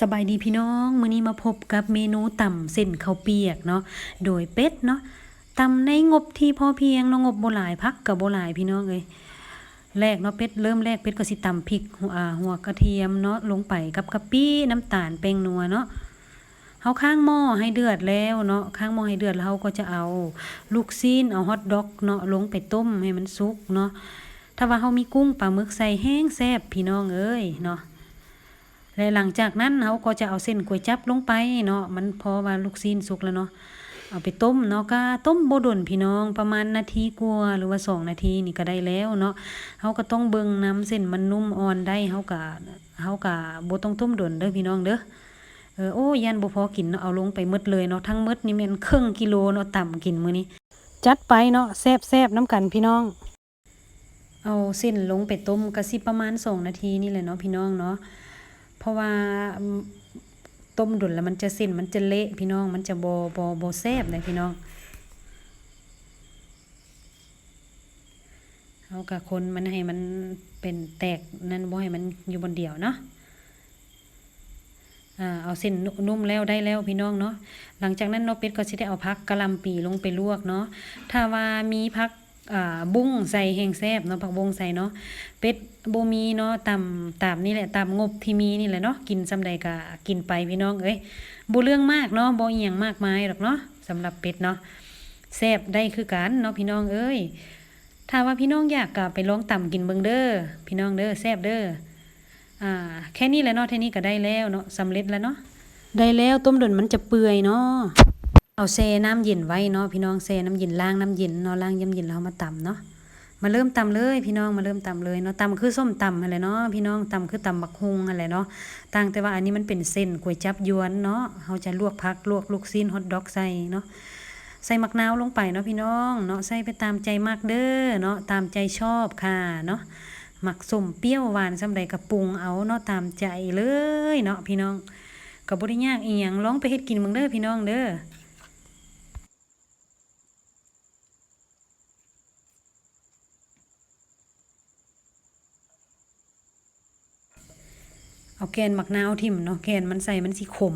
สบายดีพี่น้องมื้อนี้มาพบกับเมนูต่ำเส้นข้าวเปียกเนาะโดยเป็ดเนาะต่ำในงบที่พอเพียงเนาะงบบ่หลายพักกับบ่หลายพี่น้องเอ้ยแรกเนาะเป็ดเริ่มแรกเป็ดก็สิตำพริกหัวหัวกระเทียมเนาะลงไปกับกะปิน้ำตาลแป้งนัวเนาะเฮาข้างหม้อให้เดือดแล้วเนาะข้างหม้อให้เดือดแล้วเราก็จะเอาลูกซีนเอาฮอทดอกเนาะลงไปต้มให้มันสุกเนาะถ้าว่าเฮามีกุ้งปลาหมึกใส่แห้งแซ่บพี่น้องเอ้ยเนาะ และหลังจากนั้นเราก็จะเอาเส้นก๋วยจับลงไปเนาะมันพอว่าลูกซีนสุกแล้วเนาะเอาไปต้มเนาะก็ต้มบ่ดนพี่น้องประมาณนาทีกว่าหรือว่าสองนาทีนี่ก็ได้แล้วเนาะเฮาก็ต้องเบิ่งน้ำเส้นมันนุ่มอ่อนได้เฮาก็เฮาก็บ่ต้องต้มดนเด้อพี่น้องเด้อเออโอ้ยันบ่พอกินเนาะเอาลงไปหมดเลยเนาะทั้งหมดนี่ม่นครึ่งกิโลเนาะต่ำกินมื้อนี้ จัดไปเนาะแซ่บๆน้ำกันพี่น้อง เอาเส้นลงไปต้มก็สิประมาณสองนาทีนี่แหละเนาะพี่น้องเนาะ เพราะว่าต้มดุนแล้วมันจะเส้นมันจะเละพี่น้อง มันจะบอบอบแซบเลยพี่น้องเอากับคนมันให้มันเป็นแตกนั่นบ่ให้มันอยู่บนเดียวเนาะเอาเส้นนุ่มแล้วได้แล้วพี่น้องเนาะหลังจากนั้นนาะเป็ดก็สิได้เอาพักกะลำปีลงไปลวกเนาะถ้าว่ามีพัก อ่าบุ้งใส่แห้งแซบเนาะผักบุ้งใส่เนาะเป็ดบ่มีเนาะตามตามนี่แหละตามงบที่มีนี่แหละเนาะกินซำใดก็กินไปพี่น้องเอ้ยบ่เรื่องมากเนาะบ่อีหยังมากมายหรอกเนาะสำหรับเป็ดเนาะแซบได้คือกันเนาะพี่น้องเอ้ยถ้าว่าพี่น้องอยากก็ไปลองตำกินเบิ่งเด้อพี่น้องเด้อแซบเด้ออ่าแค่นี้แหละเนาะแค่นี้ก็ได้แล้วเนาะสำเร็จแล้วเนาะได้แล้วต้มดนมันจะเปื่อยเนาะ เอาแช่น้ำเย็นไว้เนาะพี่น้องแช่น้ำเย็นล้างน้ำเย็นเนาะล้างน้ำเย็นแล้วเอามาตำเนาะมาเริ่มตำเลยพี่น้องมาเริ่มตำเลยเนาะตำคือส้มตำอะไรเนาะพี่น้องตำคือตำบักฮุงอะไรเนาะต่างแต่ว่าอันนี้มันเป็นเส้นก๋วยจับยวนเนาะเขาจะลวกผักลวกลูกซีนฮอทดอกใส่เนาะใส่มะนาวลงไปเนาะพี่น้องเนาะใส่ไปตามใจมากเด้อเนาะตามใจชอบค่ะเนาะหมักส้มเปรี้ยวหวานสำใดกระปรุงเอาเนาะตามใจเลยเนาะพี่น้องก็บ่ได้ยากอีหยังลองไปเฮ็ดกินเบิ่งเด้อพี่น้องเด้อ เอาแกนมักนาวทิ่มเนาะแกนมันใส่มันสิขม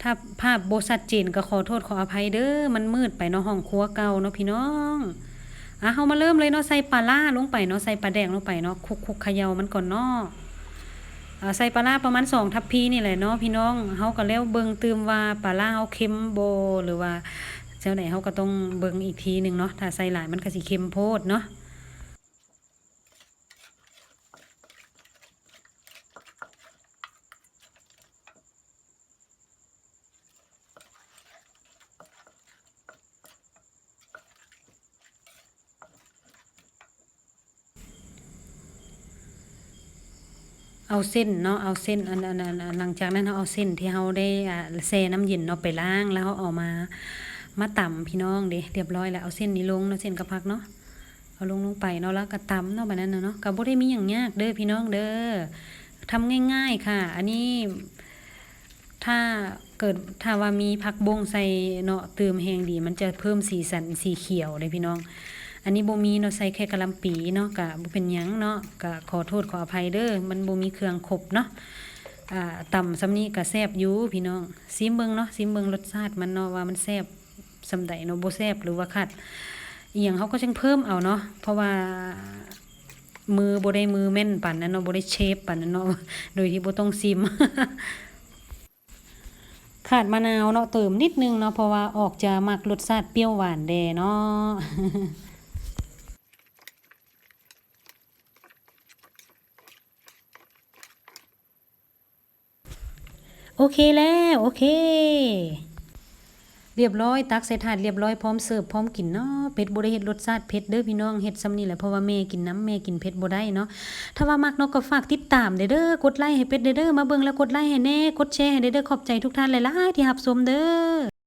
ถ้าภาพโบชัดเจนก็ขอโทษขออภัยเด้อมันมืดไปเนาะห้องครัวเก่าเนาะพี่น้องอะเฮามาเริ่มเลยเนาะใส่ปลาล่าลงไปเนาะใส่ปลาแดงลงไปเนาะคลุกๆเขยามันก่อนเนาะใส่ปลาล่าประมาณสองทัพพีนี่แหละเนาะพี่น้องเฮาก็แล้วเบิงตืมว่าปลาล่าเฮาเค็มโบหรือว่าเจ้าไหนเฮาก็ต้องเบิงอีกทีหนึ่งเนาะถ้าใส่หลายมันก็สิเค็มโพดเนาะ เอาเส้นเนาะเอาเส้นอันอันอันหลังจากนั้นเราเอาเส้นที่เราได้อ่าแช่น้ำเย็นเนาะไปล้างแล้วเราเอามามาตำพี่น้องเด้เรียบร้อยแล้วเอาเส้นนี้ลงเนาะเส้นกระพักเนาะเอาลงลงไปเนาะแล้วก็ตำเนาะแบบนั้นน่ะเนาะก็บ่ได้มีหยังยากเด้อพี่น้องเด้อทำง่ายๆค่ะ อันนี้ ถ้าเกิดถ้าว่ามีผักบงใส่เนาะเติมแหงดี มันจะเพิ่มสีสันสีเขียวเลยพี่น้อง อันนี้บ่มีเนาะใส่แค่กะลำปีเนาะกะบ่เป็นหยังเนาะกะขอโทษขออภัยเด้อมันบ่มีเครื่องครบเนาะอ่าต่ำซำนี้ก็แซ่บอยู่พี่น้องซิมเบิงเนาะซิมเบิงรสชาติมันเนาะว่ามันแซ่บซำใดเนาะบ่แซ่บหรือว่าขัดอีหยังเขาก็จังเพิ่มเอาเนาะเพราะว่ามือบ่ได้มือแม่นปานนั้นเนาะบ่ได้เชฟปานนั้นเนาะโดยที่บ่ต้องซิมขาดมะนาวเนาะเติมนิดนึงเนาะเพราะว่าออกจะมักรสชาติเปรี้ยวหวานแดเนาะ โอเคแล้วโอเค เรียบร้อยตักใส่ถาดเรียบร้อยพร้อมเสิร์ฟพร้อมกินเนาะเผ็ดบ่ได้เฮ็ดรสชาติเผ็ดเด้อพี่น้องเฮ็ดซ้ำนี่แหละเพราะว่าแม่กินน้ำแม่กินเผ็ดบ่ได้เนาะถ้าว่ามักเนาะก็ฝากติดตามเด้อเด้อกดไลค์ให้เป็ดเด้อเด้อมาเบิ่งแล้วกดไลค์ให้แน่กดแชร์ให้เด้อเด้อขอบใจทุกท่านหลายๆที่รับชมเด้อ